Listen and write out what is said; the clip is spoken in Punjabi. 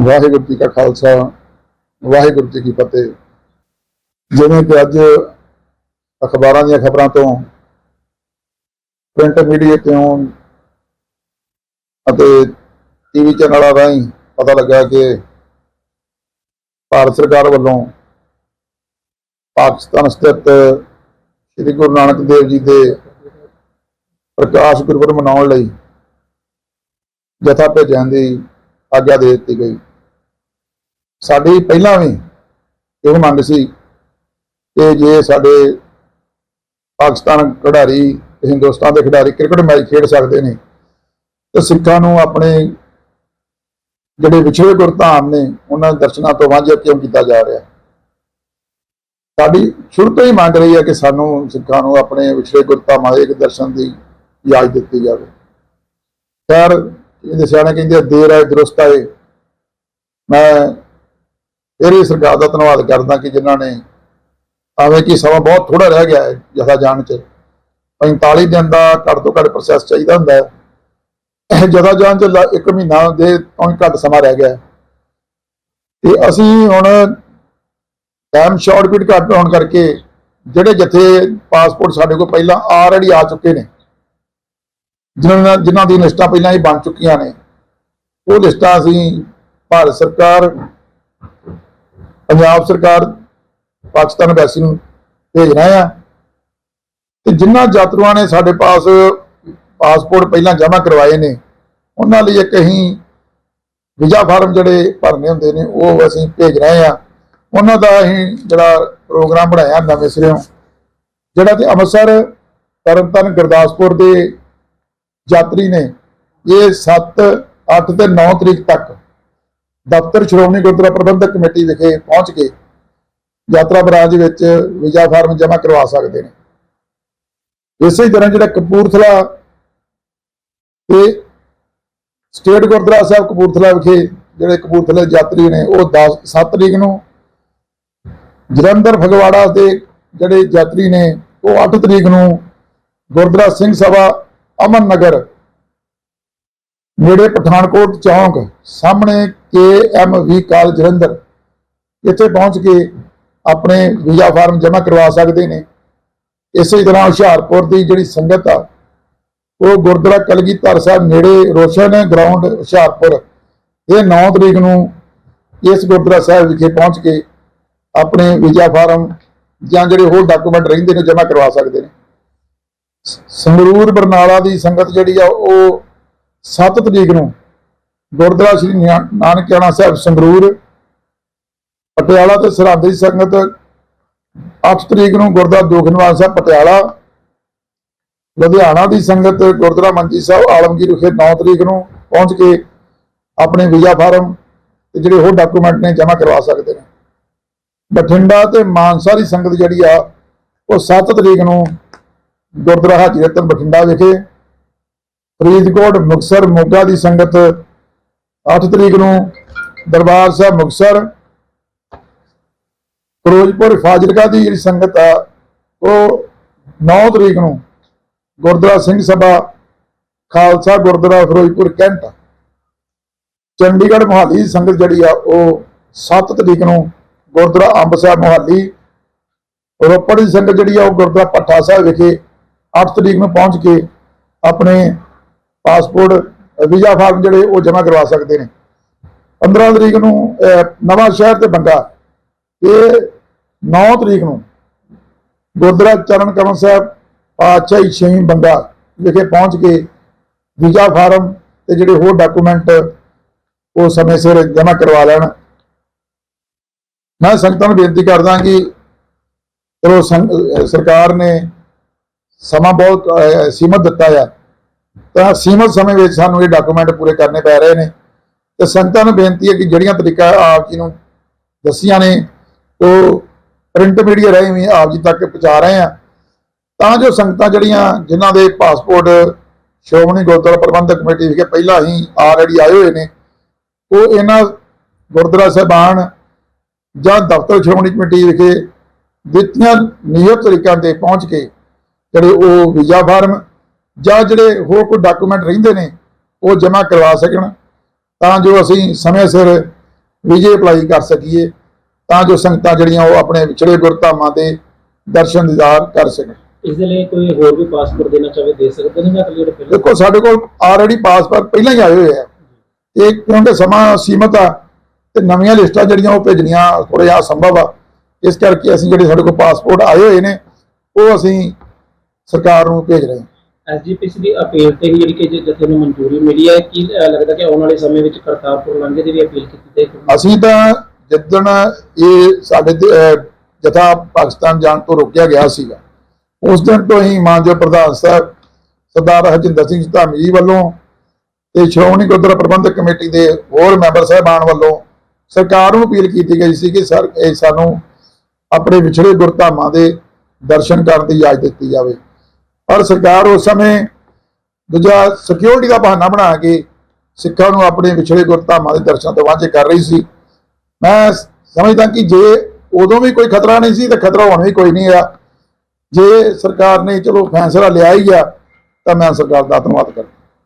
ਵਾਹਿਗੁਰੂ ਜੀ ਕਾ ਖਾਲਸਾ, ਵਾਹਿਗੁਰੂ ਜੀ ਕੀ ਫਤਿਹ। ਜਿਵੇਂ ਕਿ ਅੱਜ ਅਖਬਾਰਾਂ ਦੀਆਂ ਖਬਰਾਂ ਤੋਂ ਪ੍ਰਿੰਟ ਮੀਡੀਆ ਤੋਂ ਅਤੇ ਟੀਵੀ ਚੈਨਲਾਂ ਰਾਹੀਂ ਪਤਾ ਲੱਗਾ ਕਿ ਭਾਰਤ ਸਰਕਾਰ ਵੱਲੋਂ ਪਾਕਿਸਤਾਨ ਸਥਿਤ ਸ੍ਰੀ ਗੁਰੂ ਨਾਨਕ ਦੇਵ ਜੀ ਦੇ ਪ੍ਰਕਾਸ਼ ਗੁਰਪੁਰਬ ਮਨਾਉਣ ਲਈ ਜਥਾ ਭੇਜਣ ਦੀ ਆਗਿਆ ਦੇ ਦਿੱਤੀ ਗਈ। ਸਾਡੀ ਪਹਿਲਾਂ ਵੀ ਇਹ ਮੰਗ ਸੀ ਕਿ ਜੇ ਸਾਡੇ ਪਾਕਿਸਤਾਨ ਖਿਡਾਰੀ ਹਿੰਦੁਸਤਾਨ ਦੇ ਖਿਡਾਰੀ ਕ੍ਰਿਕਟ ਮੈਚ ਖੇਡ ਸਕਦੇ ਨੇ, ਤੇ ਸਿੱਖਾਂ ਨੂੰ ਆਪਣੇ ਜਿਹੜੇ ਵਿਛੜੇ ਗੁਰਧਾਮ ਨੇ, ਉਹਨਾਂ ਦੇ ਦਰਸ਼ਨਾਂ ਤੋਂ ਵਾਂਝਾ ਕਿਉਂ ਕੀਤਾ ਜਾ ਰਿਹਾ? ਸਾਡੀ ਸ਼ੁਰੂ ਤੋਂ ਹੀ ਮੰਗ ਰਹੀ ਹੈ ਕਿ ਸਾਨੂੰ ਸਿੱਖਾਂ ਨੂੰ ਆਪਣੇ ਵਿਛੜੇ ਗੁਰਧਾਮਾਂ ਦੇ ਦਰਸ਼ਨ ਦੀ ਯਾਦ ਦਿੱਤੀ ਜਾਵੇ। ਖੈਰ, ਇਹਦੇ ਸਿਆਣੇ ਕਹਿੰਦੇ ਦੇਰ ਆਏ ਦਰੁਸਤ ਆਏ ਮੈਂ ਫਿਰ ਵੀ ਸਰਕਾਰ ਦਾ ਧੰਨਵਾਦ ਕਰਦਾ ਕਿ ਜਿਨ੍ਹਾਂ ਨੇ ਆਵੇਂ ਕਿ ਸਮਾਂ ਬਹੁਤ ਥੋੜਾ ਰਹਿ ਗਿਆ ਹੈ ਜਥਾ ਜਾਣ ਚ 45 ਦਿਨ ਦਾ ਘੱਟ ਤੋਂ ਘੱਟ ਪ੍ਰੋਸੈਸ ਚਾਹੀਦਾ ਹੁੰਦਾ ਹੈ ਜਥਾ ਜਾਣ ਚ ਲ- ਇੱਕ ਮਹੀਨਾ ਦੇ ਤੋਂ ਵੀ ਘੱਟ ਸਮਾਂ ਰਹਿ ਗਿਆ ਹੈ। ਤੇ ਅਸੀਂ ਹੁਣ ਟਾਈਮ ਸ਼ਾਰਟ ਪੀਰੀਅਡ ਘੱਟ ਹੋਣ ਕਰਕੇ ਜਿਹੜੇ ਜਥੇ ਪਾਸਪੋਰਟ ਸਾਡੇ ਕੋਲ ਪਹਿਲਾਂ ਆਲਰੇਡੀ ਆ ਚੁੱਕੇ ਨੇ, ਜਿਨ੍ਹਾਂ ਜਿਨ੍ਹਾਂ ਦੀ ਲਿਸਟਾਂ ਪਹਿਲਾਂ ਹੀ ਬਣ ਚੁੱਕੀਆਂ ਨੇ, ਉਹ ਲਿਸਟਾਂ ਅਸੀਂ ਭਾਰਤ ਸਰਕਾਰ ਪੰਜਾਬ ਸਰਕਾਰ ਪਾਕਿਸਤਾਨ ਐਮਬੈਸੀ ਨੂੰ ਭੇਜ ਰਹੇ ਆ। ਤੇ ਜਿਨ੍ਹਾਂ ਯਾਤਰੂਆਂ ਨੇ ਸਾਡੇ ਪਾਸ ਪਾਸਪੋਰਟ ਪਹਿਲਾਂ ਜਮ੍ਹਾਂ ਕਰਵਾਏ ਨੇ, ਉਹਨਾਂ ਲਈ ਇੱਕ ਅਸੀਂ ਵੀਜ਼ਾ ਫਾਰਮ ਜਿਹੜੇ ਭਰਨੇ ਹੁੰਦੇ ਨੇ, ਉਹ ਅਸੀਂ ਭੇਜ ਰਹੇ ਆ। ਉਹਨਾਂ ਦਾ ਅਸੀਂ ਜਿਹੜਾ ਪ੍ਰੋਗਰਾਮ ਬਣਾਇਆ ਨਵੇਂ ਸਿਰਿਓਂ, ਜਿਹੜਾ ਕਿ ਅੰਮ੍ਰਿਤਸਰ, ਤਰਨਤਾਰਨ, ਗੁਰਦਾਸਪੁਰ ਦੇ ਯਾਤਰੀ ਨੇ, ਇਹ 7 8 ਤੇ 9 ਤਰੀਕ ਤੱਕ ਦਫ਼ਤਰ ਸ਼੍ਰੋਮਣੀ ਗੁਰਦੁਆਰਾ ਪ੍ਰਬੰਧਕ ਕਮੇਟੀ ਵਿਖੇ ਪਹੁੰਚ ਕੇ ਯਾਤਰਾ ਬਰਾਜ ਵਿੱਚ ਵੀਜ਼ਾ ਫਾਰਮ ਜਮ੍ਹਾਂ ਕਰਵਾ ਸਕਦੇ ਨੇ। ਇਸੇ ਤਰ੍ਹਾਂ ਜਿਹੜਾ ਕਪੂਰਥਲਾ ਤੇ ਸਟੇਟ ਗੁਰਦੁਆਰਾ ਸਾਹਿਬ ਕਪੂਰਥਲਾ ਵਿਖੇ ਜਿਹੜੇ ਕਪੂਰਥਲੇ ਯਾਤਰੀ ਨੇ, ਉਹ 10 7 ਤਰੀਕ ਨੂੰ ਜਲੰਧਰ, ਫਗਵਾੜਾ ਦੇ ਜਿਹੜੇ ਯਾਤਰੀ ਨੇ, ਉਹ 8 ਤਰੀਕ ਨੂੰ ਗੁਰਦੁਆਰਾ ਸਿੰਘ ਸਭਾ ਅਮਨ ਨਗਰ ਨੇੜੇ ਪਠਾਨਕੋਟ, ਚੌਂਕ, ਸਾਹਮਣੇ ਕੇ.ਐਮ.ਵੀ ਕਾਲਜ, ਜਲੰਧਰ। ਇੱਥੇ ਪਹੁੰਚ ਕੇ ਆਪਣੇ ਵੀਜ਼ਾ ਫਾਰਮ ਜਮ੍ਹਾਂ ਕਰਵਾ ਸਕਦੇ ਨੇ। ਇਸੇ ਤਰ੍ਹਾਂ ਹੁਸ਼ਿਆਰਪੁਰ ਦੀ ਜਿਹੜੀ ਸੰਗਤ ਆ, ਉਹ ਗੁਰਦੁਆਰਾ ਕਲਗੀਧਰ ਸਾਹਿਬ ਨੇੜੇ ਰੋਸ਼ਨ ਗਰਾਊਂਡ ਹੁਸ਼ਿਆਰਪੁਰ। ਇਹ 9 ਤਰੀਕ ਨੂੰ ਇਸ ਗੁਰਦੁਆਰਾ ਸਾਹਿਬ ਵਿਖੇ ਪਹੁੰਚ ਕੇ ਆਪਣੇ ਵੀਜ਼ਾ ਫਾਰਮ ਜਾਂ ਜਿਹੜੇ ਹੋਰ ਡਾਕੂਮੈਂਟ ਰਹਿੰਦੇ ਨੇ ਜਮ੍ਹਾਂ ਕਰਵਾ ਸਕਦੇ ਨੇ। ਸੰਗਰੂਰ ਬਰਨਾਲਾ ਦੀ ਸੰਗਤ ਜਿਹੜੀ ਆ, ਉਹ 7 ਤਰੀਕ ਨੂੰ ਗੁਰਦੁਆਰਾ ਸ੍ਰੀ ਨਾਨਕਿਆਣਾ ਸਾਹਿਬ ਸੰਗਰੂਰ, ਪਟਿਆਲਾ ਤੇ ਸਰਹੰਦ ਦੀ ਸੰਗਤ 8 ਤਰੀਕ ਨੂੰ ਗੁਰਦੁਆਰਾ ਦੋਖਨਵਾਲ ਸਾਹਿਬ ਪਟਿਆਲਾ, ਲੁਧਿਆਣਾ ਦੀ ਸੰਗਤ ਗੁਰਦੁਆਰਾ ਮੰਜੀ ਸਾਹਿਬ ਆਲਮਗੀਰ ਵਿਖੇ 9 ਤਰੀਕ ਨੂੰ ਪਹੁੰਚ ਕੇ ਆਪਣੇ ਵੀਜ਼ਾ ਫਾਰਮ ਤੇ ਜਿਹੜੇ ਹੋਰ ਡਾਕੂਮੈਂਟ ਨੇ ਜਮ੍ਹਾਂ ਕਰਵਾ ਸਕਦੇ ਨੇ। ਬਠਿੰਡਾ ਤੇ ਮਾਨਸਾ ਦੀ ਸੰਗਤ ਜਿਹੜੀ ਆ, ਉਹ 7 ਤਰੀਕ ਨੂੰ ਗੁਰਦੁਆਰਾ ਹਾਜੀ ਰਤਨ ਬਠਿੰਡਾ ਵਿਖੇ ਫਰੀਦਕੋਟ ਮੁਕਤਸਰ ਮੋਗਾ ਦੀ ਸੰਗਤ 8 ਤਰੀਕ ਨੂੰ ਦਰਬਾਰ ਸਾਹਿਬ ਮੁਕਤਸਰ, ਫਿਰੋਜ਼ਪੁਰ, ਫਾਜ਼ਿਲਕਾ ਦੀ ਜਿਹੜੀ ਸੰਗਤ ਆ, ਉਹ 9 ਤਰੀਕ ਨੂੰ ਗੁਰਦੁਆਰਾ ਸਿੰਘ ਸਭਾ, ਖਾਲਸਾ ਗੁਰਦੁਆਰਾ ਫਿਰੋਜ਼ਪੁਰ ਕੈਂਟ। ਚੰਡੀਗੜ੍ਹ ਮੁਹਾਲੀ ਦੀ ਸੰਗਤ ਜਿਹੜੀ ਆ, ਉਹ 7 ਤਰੀਕ ਨੂੰ ਗੁਰਦੁਆਰਾ ਅੰਬ ਸਾਹਿਬ ਮੁਹਾਲੀ, ਰੋਪੜ ਦੀ ਸੰਗਤ ਜਿਹੜੀ ਆ, ਉਹ ਗੁਰਦੁਆਰਾ ਭੱਠਾ ਸਾਹਿਬ ਵਿਖੇ 8 ਤਰੀਕ ਨੂੰ ਪਹੁੰਚ ਕੇ ਆਪਣੇ ਪਾਸਪੋਰਟ ਵੀਜ਼ਾ ਫਾਰਮ ਜਿਹੜੇ ਉਹ ਜਮ੍ਹਾਂ ਕਰਵਾ ਸਕਦੇ ਨੇ। 15 ਤਰੀਕ ਨੂੰ ਅਹ, ਨਵਾਂ ਸ਼ਹਿਰ ਤੇ ਬੰਗਾ। ਇਹ 9 ਤਰੀਕ ਨੂੰ ਗੁਰਦੁਆਰਾ ਚਰਨ ਕਮਲ ਸਾਹਿਬ ਪਾਤਸ਼ਾਹੀ ਛੇਵੀਂ ਬੰਗਾ ਵਿਖੇ ਪਹੁੰਚ ਕੇ ਵੀਜ਼ਾ ਫਾਰਮ ਤੇ ਜਿਹੜੇ ਹੋਰ ਡਾਕੂਮੈਂਟ ਉਹ ਸਮੇਂ ਸਿਰ ਜਮ੍ਹਾਂ ਕਰਵਾ ਲੈਣ। ਮੈਂ ਸੰਗਤਾਂ ਨੂੰ ਬੇਨਤੀ ਕਰਦਾ ਕਿ ਚਲੋ ਸੰਗ- ਸਰਕਾਰ ਨੇ ਸਮਾਂ ਬਹੁਤ ਅਹ, ਸੀਮਤ ਦਿੱਤਾ ਆ। ਤਾਂ ਸੀਮਤ ਸਮੇਂ ਵਿੱਚ ਸਾਨੂੰ ਇਹ ਡਾਕੂਮੈਂਟ ਪੂਰੇ ਕਰਨੇ ਪੈ ਰਹੇ ਨੇ। ਤੇ ਸੰਗਤਾਂ ਨੂੰ ਬੇਨਤੀ ਹੈ ਕਿ ਜਿਹੜੀਆਂ ਤਰੀਕਾ ਆਪ ਜੀ ਨੂੰ ਦੱਸੀਆਂ ਨੇ, ਉਹ ਪ੍ਰਿੰਟ ਮੀਡੀਆ ਰਾਹੀਂ ਵੀ ਆਪ ਜੀ ਤੱਕ ਪਹੁੰਚਾ ਰਹੇ ਆ। ਤਾਂ ਜੋ ਸੰਗਤਾਂ ਜਿਹੜੀਆਂ ਜਿਨ੍ਹਾਂ ਦੇ ਪਾਸਪੋਰਟ ਸ਼੍ਰੋਮਣੀ ਗੁਰਦੁਆਰਾ ਪ੍ਰਬੰਧਕ ਕਮੇਟੀ ਵਿਖੇ ਪਹਿਲਾਂ ਹੀ ਆਲਰੇਡੀ ਆਏ ਹੋਏ ਨੇ, ਉਹ ਇਹਨਾਂ ਗੁਰਦੁਆਰਾ ਸਾਹਿਬਾਨ ਜਾਂ ਦਫ਼ਤਰ ਸ਼੍ਰੋਮਣੀ ਕਮੇਟੀ ਵਿਖੇ ਦਿੱਤੀਆਂ ਨਿਯਤ ਤਰੀਕਾਂ ਤੇ ਪਹੁੰਚ ਕੇ ਜਿਹੜੇ ਉਹ ਵੀਜ਼ਾ ਫਾਰਮ ਜਾਂ ਜਿਹੜੇ ਹੋਰ ਕੋਈ ਡਾਕੂਮੈਂਟ ਰਹਿੰਦੇ ਨੇ ਉਹ ਜਮ੍ਹਾਂ ਕਰਵਾ ਸਕਣ। ਤਾਂ ਜੋ ਅਸੀਂ ਸਮੇਂ ਸਿਰ ਵੀਜ਼ੇ ਅਪਲਾਈ ਕਰ ਸਕੀਏ ਤਾਂ ਜੋ ਸੰਗਤਾਂ ਜਿਹੜੀਆਂ ਉਹ ਆਪਣੇ ਵਿਛੜੇ ਗੁਰਧਾਮਾਂ ਦੇ ਦਰਸ਼ਨ ਦੀਦਾਰ ਕਰ ਸਕਣ। ਇਸ ਦੇ ਲਈ ਕੋਈ ਹੋਰ ਵੀ ਪਾਸਪੋਰਟ ਦੇਣਾ ਚਾਹੇ ਦੇ ਸਕਦੇ ਨੇ ਜਾਂ ਜਿਹੜੇ ਪਹਿਲੇ? ਦੇਖੋ ਸਾਡੇ ਕੋਲ ਆਲਰੇਡੀ ਪਾਸਪੋਰਟ ਪਹਿਲਾਂ ਹੀ ਆਏ ਹੋਏ ਆ। ਤੇ ਕਿਉਂਕਿ ਸਮਾਂ ਸੀਮਤ ਆ ਤੇ ਨਵੀਆਂ ਲਿਸਟਾਂ ਜਿਹੜੀਆਂ ਉਹ ਭੇਜਣੀਆਂ ਥੋੜਾ ਜਿਹਾ ਅਸੰਭਵ ਆ। ਇਸ ਕਰਕੇ ਅਸੀਂ ਜਿਹੜੇ ਸਾਡੇ ਕੋਲ ਪਾਸਪੋਰਟ ਆਏ ਹੋਏ ਨੇ ਉਹ ਅਸੀਂ ਸਰਕਾਰ ਨੂੰ ਭੇਜ ਰਹੇ ਹਾਂ। ਐਸਜੀਪੀਸੀ ਦੀ ਅਪੀਲ ਤੇ ਹੀ ਜਿਹੜੀ ਕਿ ਜਥੇ ਨੂੰ ਮਨਜ਼ੂਰੀ ਮਿਲੀ ਹੈ, ਕੀ ਲੱਗਦਾ ਕਿ ਆਉਣ ਵਾਲੇ ਸਮੇਂ ਵਿੱਚ ਕਰਤਾਰਪੁਰ ਲਾਂਘੇ ਦੀ ਵੀ ਅਪੀਲ ਕੀਤੀ ਤੇ ਅਸੀਂ ਤਾਂ ਜਿੱਦਣ ਇਹ ਸਾਡੇ ਜਥਾ ਪਾਕਿਸਤਾਨ ਜਾਣ ਤੋਂ ਰੋਕਿਆ ਗਿਆ ਸੀਗਾ, ਉਸ ਦਿਨ ਤੋਂ ਹੀ ਮਾਨਯੋਗ ਪ੍ਰਧਾਨ ਸਾਹਿਬ ਸਰਦਾਰ ਹਰਜਿੰਦਰ ਸਿੰਘ ਧਾਮੀ ਜੀ ਵੱਲੋਂ ਤੇ ਸ਼੍ਰੋਮਣੀ ਗੁਰਦੁਆਰਾ ਪ੍ਰਬੰਧਕ ਕਮੇਟੀ ਦੇ ਹੋਰ ਮੈਂਬਰ ਸਾਹਿਬਾਨ ਵੱਲੋਂ ਸਰਕਾਰ ਨੂੰ ਅਪੀਲ ਕੀਤੀ ਗਈ ਸੀ ਕਿ ਸਰ, ਇਹ ਸਾਨੂੰ ਆਪਣੇ ਵਿਛੜੇ ਗੁਰਧਾਮਾਂ ਦੇ ਦਰਸ਼ਨ ਕਰਨ ਦੀ ਇਜਾਜ਼ਤ ਦਿੱਤੀ ਜਾਵੇ। ਪਰ ਸਰਕਾਰ ਉਸ ਸਮੇਂ ਦੂਜਾ ਸਿਕਿਉਰਿਟੀ ਦਾ ਬਹਾਨਾ ਬਣਾ ਕੇ ਸਿੱਖਾਂ ਨੂੰ ਆਪਣੇ ਵਿਛੜੇ ਗੁਰਧਾਮਾਂ ਦੇ ਦਰਸ਼ਨ ਤੋਂ ਵਾਂਝੇ ਕਰ ਰਹੀ ਸੀ। ਮੈਂ ਸਮਝਦਾ ਕਿ ਜੇ ਉਦੋਂ ਵੀ ਕੋਈ ਖਤਰਾ ਨਹੀਂ ਸੀ, ਤਾਂ ਖਤਰਾ ਹੁਣ ਵੀ ਕੋਈ ਨਹੀਂ ਆ। ਜੇ ਸਰਕਾਰ ਨੇ ਚਲੋ ਫੈਸਲਾ ਲਿਆ ਹੀ ਆ, ਤਾਂ ਮੈਂ ਸਰਕਾਰ ਦਾ ਧੰਨਵਾਦ ਕਰਦਾ।